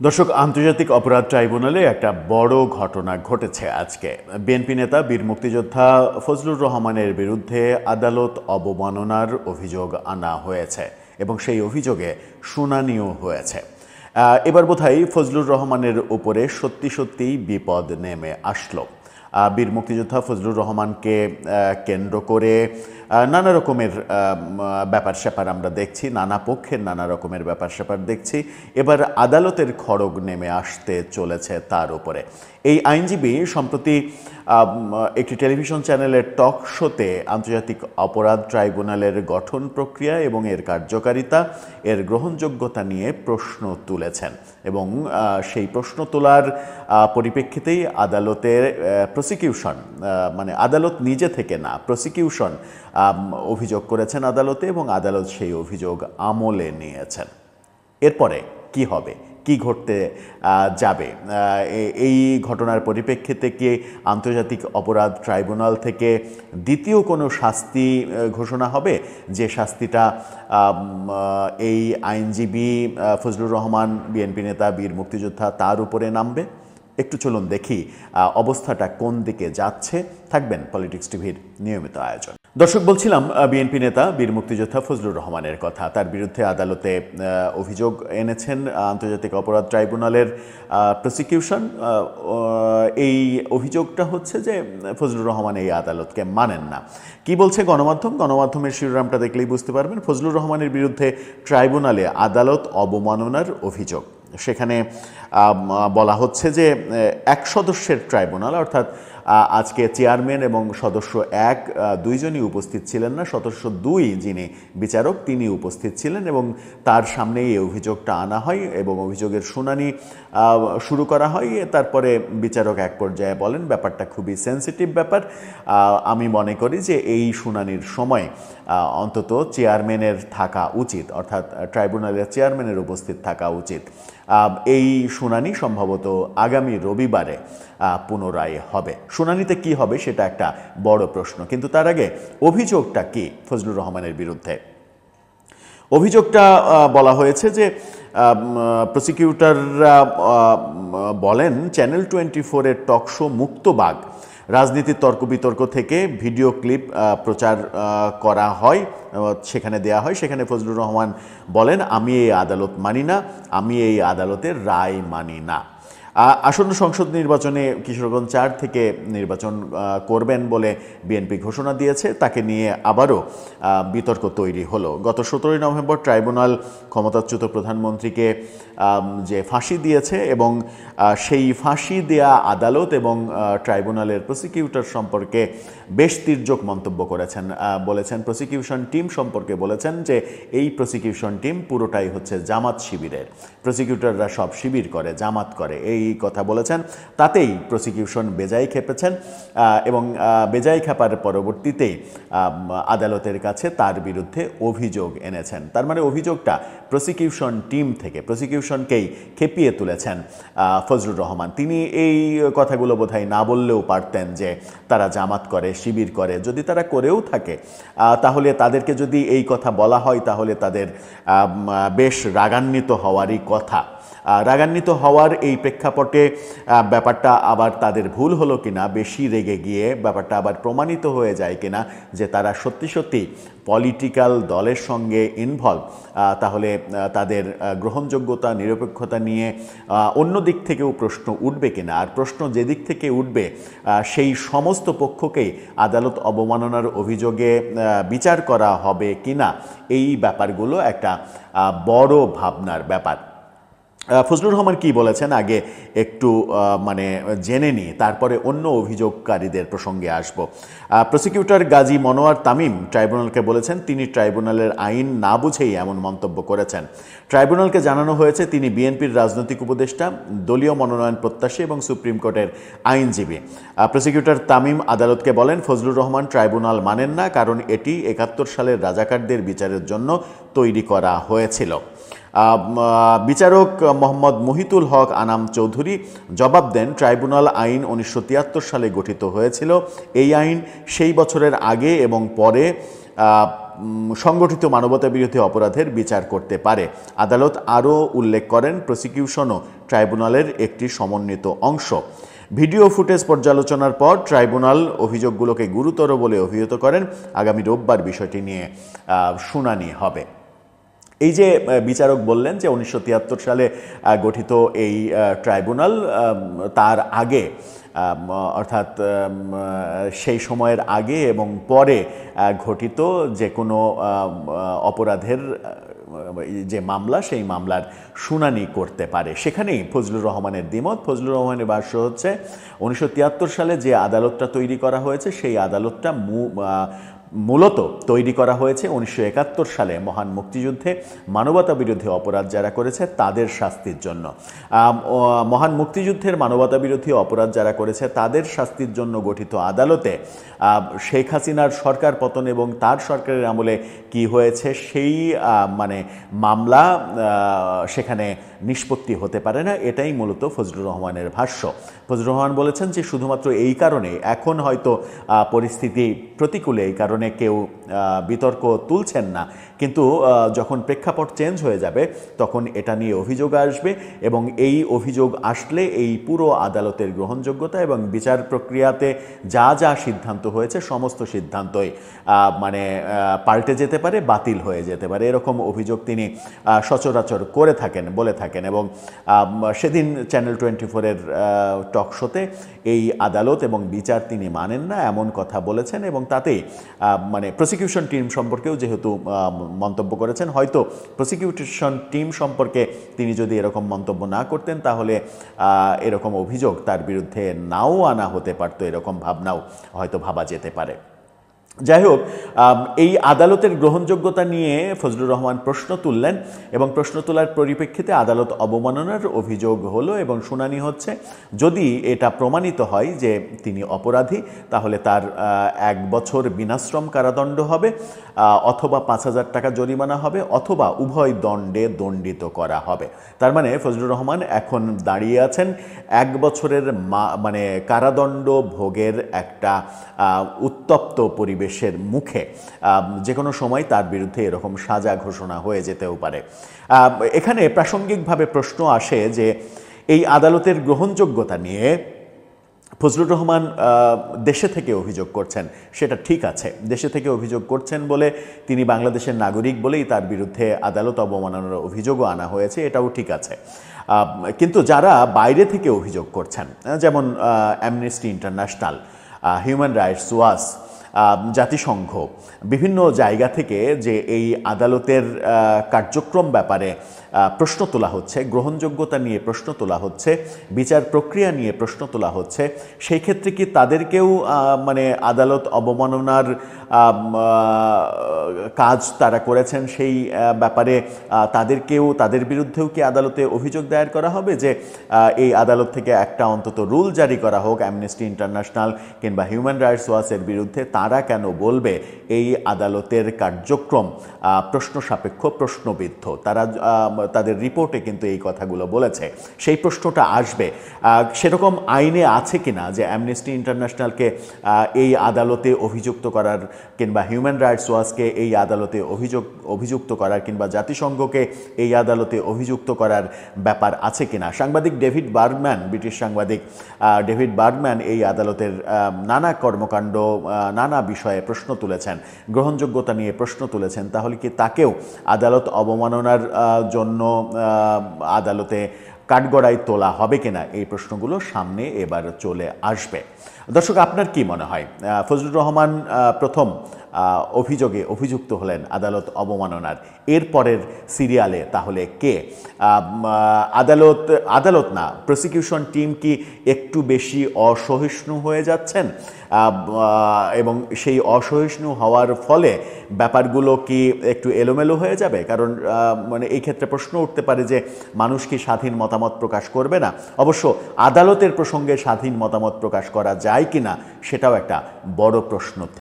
দর্শক, আন্তর্জাতিক অপরাধ ট্রাইব্যুনালে একটা বড় ঘটনা ঘটেছে আজকে। বিএনপি নেতা, বীর মুক্তিযোদ্ধা ফজলুর রহমানের বিরুদ্ধে আদালত অবমাননার অভিযোগ আনা হয়েছে এবং সেই অভিযোগে শুনানিও হয়েছে। এবার বোধহয় ফজলুর রহমানের উপরে সত্যি সত্যিই বিপদ নেমে আসলো। বীর মুক্তিযোদ্ধা ফজলুর রহমানকে কেন্দ্র করে নানা রকমের ব্যাপার স্যাপার আমরা দেখছি, নানা পক্ষের নানা রকমের ব্যাপার স্যাপার দেখছি। এবার আদালতের খড়গ নেমে আসতে চলেছে তার উপরে। এই আইনজীবী সম্প্রতি একটি টেলিভিশন চ্যানেলের টক শোতে আন্তর্জাতিক অপরাধ ট্রাইব্যুনালের গঠন প্রক্রিয়া এবং এর কার্যকারিতা, এর গ্রহণযোগ্যতা নিয়ে প্রশ্ন তুলেছেন এবং সেই প্রশ্ন তোলার পরিপ্রেক্ষিতেই আদালতের প্রসিকিউশন মানে আদালত নিজে থেকে না প্রসিকিউশন অভিযোগ করেছেন আদালতে এবং আদালত সেই অভিযোগ আমলে নিয়েছেন। এরপরে কি হবে? কি ঘটতে যাবে? এই ঘটনার পরিপ্রেক্ষিতে কি আন্তর্জাতিক অপরাধ ট্রাইব্যুনাল থেকে দ্বিতীয় কোনো শাস্তি ঘোষণা হবে? যে শাস্তিটা এই আইনজীবী ফজলুর রহমান, বিএনপি নেতা, বীর মুক্তিযোদ্ধা তার উপরে নামবে? একটু চলুন দেখি অবস্থাটা কোন দিকে যাচ্ছে? থাকবেন পলিটিক্স টিভির নিয়মিত আয়োজন। দর্শক, বলছিলাম বিএনপি নেতা বীর মুক্তিযোদ্ধা ফজলুর রহমানের কথা। তার বিরুদ্ধে আদালতে অভিযোগ এনেছেন আন্তর্জাতিক অপরাধ ট্রাইব্যুনালের প্রসিকিউশন। এই অভিযোগটা হচ্ছে যে, ফজলুর রহমান এই আদালতকে মানেন না। কি বলছে গণমাধ্যম? গণমাধ্যমের শিরোনামটা দেখলেই বুঝতে পারবেন। ফজলুর রহমানের বিরুদ্ধে ট্রাইব্যুনালে আদালত অবমাননার অভিযোগ। সেখানে বলা হচ্ছে যে এক সদস্যের ট্রাইব্যুনাল, অর্থাৎ আজকে চেয়ারম্যান এবং সদস্য এক দুইজনই উপস্থিত ছিলেন না, সদস্য দুই যিনি বিচারক তিনি উপস্থিত ছিলেন এবং তার সামনেই এই অভিযোগটা আনা হয় এবং অভিযোগের শুনানি শুরু করা হয়। তারপরে বিচারক এক পর্যায়ে বলেন, ব্যাপারটা খুবই সেন্সিটিভ ব্যাপার। আমি মনে করি যে এই শুনানির সময় অন্তত চেয়ারম্যানের থাকা উচিত, অর্থাৎ ট্রাইব্যুনালের চেয়ারম্যানের উপস্থিত থাকা উচিত। এই শুনানি সম্ভবত আগামী রবিবারে পুনরায় হবে। শুনানিতে কি হবে সেটা একটা বড় প্রশ্ন। কিন্তু তার আগে অভিযোগটা কি ফজলুর রহমানের বিরুদ্ধে? অভিযোগটা বলা হয়েছে যে প্রসিকিউটররা বলেন চ্যানেল টোয়েন্টি ফোরের টক শো মুক্তবাগ রাজনীতির তর্ক বিতর্ক থেকে ভিডিও ক্লিপ প্রচার করা হয় সেখানে দেয়া হয়। সেখানে ফজলুর রহমান বলেন, আমি এই আদালত মানি না, আমি এই আদালতের রায় মানি না। আসন্ন সংসদ নির্বাচনে কিশোরগঞ্জ চার থেকে নির্বাচন করবেন বলে বিএনপি ঘোষণা দিয়েছে। তাকে নিয়ে আবারও বিতর্ক তৈরি হলো। গত সতেরোই নভেম্বর ট্রাইব্যুনাল ক্ষমতাচ্যুত প্রধানমন্ত্রীকে যে ফাঁসি দিয়েছে এবং সেই ফাঁসি দেয়া আদালত এবং ট্রাইব্যুনালের প্রসিকিউটর সম্পর্কে বেশ তির্যক মন্তব্য করেছেন। বলেছেন, প্রসিকিউশন টিম সম্পর্কে বলেছেন যে এই প্রসিকিউশন টিম পুরোটাই হচ্ছে জামাত শিবিরের। প্রসিকিউটররা সব শিবির করে, জামাত করে। এই কথা বলেছেন তাতেই প্রসিকিউশন বেজায় খেপেছেন এবং বেজায় খেপার পরবর্তীতেই আম, আদালতের কাছে তার বিরুদ্ধে অভিযোগ এনেছেন। তার মানে অভিযোগটা প্রসিকিউশন টিম থেকে প্রসিকিউশনকেই খেপিয়ে তুলেছেন ফজলুর রহমান। তিনি এই কথাগুলো বোধহয় না বললেও পারতেন যে তারা জামাত করে শিবির করে। যদি তারা করেও থাকে তাহলে তাদেরকে যদি এই কথা বলা হয় তাহলে তাদের বেশ রাগান্বিত হওয়ারই কথা। রাগান্বিত হওয়ার এই প্রেক্ষাপটে ব্যাপারটা আবার তাদের ভুল হলো কিনা, বেশি রেগে গিয়ে ব্যাপারটা আবার প্রমাণিত হয়ে যায় কিনা, যে তারা সত্যি সত্যি পলিটিক্যাল দলের সঙ্গে ইনভলভ তাহলে তাদের গ্রহণযোগ্যতা, নিরপেক্ষতা নিয়ে অন্য দিক থেকেও প্রশ্ন উঠবে কিনা, আর প্রশ্ন যে দিক থেকে উঠবে সেই সমস্ত পক্ষকেই আদালত অবমাননার অভিযোগে বিচার করা হবে কিনা, এই ব্যাপারগুলো একটা বড় ভাবনার ব্যাপার। ফজলুর রহমান কি বলেছেন? আগে একটু মানে জেনে নিই, তারপরে অন্য অভিযোগকারীদের প্রসঙ্গে আসব। প্রসিকিউটর গাজী মনোয়ার তামিম ট্রাইব্যুনালকে বলেছেন, তিনি ট্রাইব্যুনালের আইন না বুঝেই এমন মন্তব্য করেছেন। ট্রাইব্যুনালকে জানানো হয়েছে, তিনি বিএনপির রাজনৈতিক উপদেষ্টা, দলীয় মনোনয়ন প্রত্যাশী এবং সুপ্রিম কোর্টের আইনজীবী। প্রসিকিউটর তামিম আদালতকে বলেন, ফজলুর রহমান ট্রাইব্যুনাল মানেন না, কারণ এটি একাত্তর সালের রাজাকারদের বিচারের জন্য তৈরি করা হয়েছিল। বিচারক মোহাম্মদ মহিতুল হক আনাম চৌধুরী জবাব দেন, ট্রাইব্যুনাল আইন উনিশশো তিয়াত্তর সালে গঠিত হয়েছিল। এই আইন সেই বছরের আগে এবং পরে সংগঠিত মানবতা বিরোধী অপরাধের বিচার করতে পারে। আদালত আরও উল্লেখ করেন, প্রসিকিউশনও ট্রাইব্যুনালের একটি সমন্বিত অংশ। ভিডিও ফুটেজ পর্যালোচনার পর ট্রাইব্যুনাল অভিযোগগুলোকে গুরুতর বলে অভিহিত করেন। আগামী রোববার বিষয়টি নিয়ে শুনানি হবে। এই যে বিচারক বললেন যে উনিশশো তিয়াত্তর সালে গঠিত এই ট্রাইব্যুনাল তার আগে অর্থাৎ সেই সময়ের আগে এবং পরে ঘটিত যে কোনো অপরাধের যে মামলা, সেই মামলার শুনানি করতে পারে। সেখানেই ফজলুর রহমানের দ্বিমত। ফজলুর রহমানের ভাষ্য হচ্ছে, উনিশশো তিয়াত্তর সালে যে আদালতটা তৈরি করা হয়েছে, সেই আদালতটা মূলত তৈরি করা হয়েছে উনিশশো একাত্তর সালে মহান মুক্তিযুদ্ধে মানবতা বিরোধী অপরাধ যারা করেছে তাদের শাস্তির জন্য। মহান মুক্তিযুদ্ধের মানবতা বিরোধী অপরাধ যারা করেছে তাদের শাস্তির জন্য গঠিত আদালতে শেখ হাসিনার সরকার পতন এবং তার সরকারের আমলে কি হয়েছে সেই মানে মামলা সেখানে নিষ্পত্তি হতে পারে না, এটাই মূলত ফজলুর রহমানের ভাষ্য। ফজলুর রহমান বলেছেন যে, শুধুমাত্র এই কারণে, এখন হয়তো পরিস্থিতি প্রতিকূলে, এই কারণে কেউ বিতর্ক তুলছেন না। কিন্তু যখন প্রেক্ষাপট চেঞ্জ হয়ে যাবে, তখন এটা নিয়ে অভিযোগ আসবে এবং এই অভিযোগ আসলে এই পুরো আদালতের গ্রহণযোগ্যতা এবং বিচার প্রক্রিয়াতে যা যা সিদ্ধান্ত হয়েছে, সমস্ত সিদ্ধান্তই মানে পাল্টে যেতে পারে, বাতিল হয়ে যেতে পারে। এরকম অভিযোগ তিনি সচরাচর করে থাকেন, বলে থাকেন। এবং সেদিন চ্যানেল টোয়েন্টি ফোরের টক শোতে এই আদালত এবং বিচার তিনি মানেন না এমন কথা বলেছেন এবং আহ, মানে প্রসিকিউশন টিম সম্পর্কেও যেহেতু মন্তব্য করেছেন হয়তো প্রসিকিউশন টিম সম্পর্কে তিনি যদি এরকম মন্তব্য না করতেন তাহলে এরকম অভিযোগ তার বিরুদ্ধে নাও আনা হতে পারতো এরকম ভাবনাও হয়তো ভাবা যেতে পারে। যাই হোক এই আদালতের গ্রহণযোগ্যতা নিয়ে ফজলুর রহমান প্রশ্ন তুললেন এবং প্রশ্ন তোলার পরিপ্রেক্ষিতে আদালত অবমাননার অভিযোগ হলো এবং শুনানি হচ্ছে। যদি এটা প্রমাণিত হয় যে তিনি অপরাধী, তাহলে তার এক বছর বিনাশ্রম কারাদণ্ড হবে অথবা পাঁচ হাজার টাকা জরিমানা হবে, অথবা উভয় দণ্ডে দণ্ডিত করা হবে। তার মানে ফজলুর রহমান এখন দাঁড়িয়ে আছেন এক বছরের মানে কারাদণ্ড ভোগের একটা উত্তপ্ত উত্তপ্ত পরিবেশের মুখে যে কোনো সময় তার বিরুদ্ধে এরকম সাজা ঘোষণা হয়ে যেতেও পারে। এখানে প্রাসঙ্গিকভাবে প্রশ্ন আসে যে এই আদালতের গ্রহণযোগ্যতা নিয়ে ফজলুর রহমান দেশে থেকে অভিযোগ করছেন সেটা ঠিক আছে। দেশে থেকে অভিযোগ করছেন বলে তিনি বাংলাদেশের নাগরিক বলেই তার বিরুদ্ধে আদালত অবমাননার অভিযোগও আনা হয়েছে এটাও ঠিক আছে। কিন্তু যারা বাইরে থেকে অভিযোগ করছেন যেমন Amnesty International Human Rights uh, জাতিসংঘ বিভিন্ন জায়গা থেকে যে এই আদালতের কার্যক্রম ব্যাপারে প্রশ্ন তোলা হচ্ছে, গ্রহণযোগ্যতা নিয়ে প্রশ্ন তোলা হচ্ছে, বিচার প্রক্রিয়া নিয়ে প্রশ্ন তোলা হচ্ছে। সেই ক্ষেত্রে কি তাদেরকেও মানে আদালত অবমাননার কাজ তারা করেছেন সেই ব্যাপারে তাদেরকেও, তাদের বিরুদ্ধেও কি আদালতে অভিযোগ দায়ের করা হবে যে এই আদালত থেকে একটা অন্তত রুল জারি করা হোক অ্যামনেস্টি ইন্টারন্যাশনাল কিংবা হিউম্যান রাইটস ওয়াচের বিরুদ্ধে তারা কেন বলবে? এই আদালতের কার্যক্রম প্রশ্ন সাপেক্ষ, প্রশ্নবিদ্ধ। তারা তাদের রিপোর্টে কিন্তু এই কথাগুলো বলেছে। সেই প্রশ্নটা আসবে। সেরকম আইনে আছে কিনা যে অ্যামনেস্টি ইন্টারন্যাশনালকে এই আদালতে অভিযুক্ত করার কিংবা হিউম্যান রাইটস ওয়াচকে এই আদালতে অভিযোগ, অভিযুক্ত করার কিংবা জাতিসংঘকে এই আদালতে অভিযুক্ত করার ব্যাপার আছে কিনা? সাংবাদিক ডেভিড বার্গম্যান ব্রিটিশ সাংবাদিক ডেভিড বার্গম্যান এই আদালতের নানা কর্মকাণ্ড নানা বিষয়ে প্রশ্ন তুলেছেন। গ্রহণযোগ্যতা নিয়ে প্রশ্ন তুলেছেন। তাহলে কি তাকেও আদালত অবমাননার জন্য আহ, আদালতে কাঠগড়ায় তোলা হবে কিনা এই প্রশ্নগুলো সামনে এবার চলে আসবে। দর্শক আপনার কি মনে হয়? ফজলুর রহমান প্রথম অভিযোগে অভিযুক্ত হলেন আদালত অবমাননার। এরপরের সিরিয়ালে তাহলে কে? আদালত আদালত না প্রসিকিউশন টিম কি একটু বেশি অসহিষ্ণু হয়ে যাচ্ছেন? এবং সেই অসহিষ্ণু হওয়ার ফলে ব্যাপারগুলো কি একটু এলোমেলো হয়ে যাবে? কারণ মানে এই ক্ষেত্রে প্রশ্ন উঠতে পারে যে মানুষ কি স্বাধীন মতামত প্রকাশ করবে না? অবশ্য আদালতের প্রসঙ্গে স্বাধীন মতামত প্রকাশ করা যায় কি না সেটাও একটা বড় প্রশ্ন।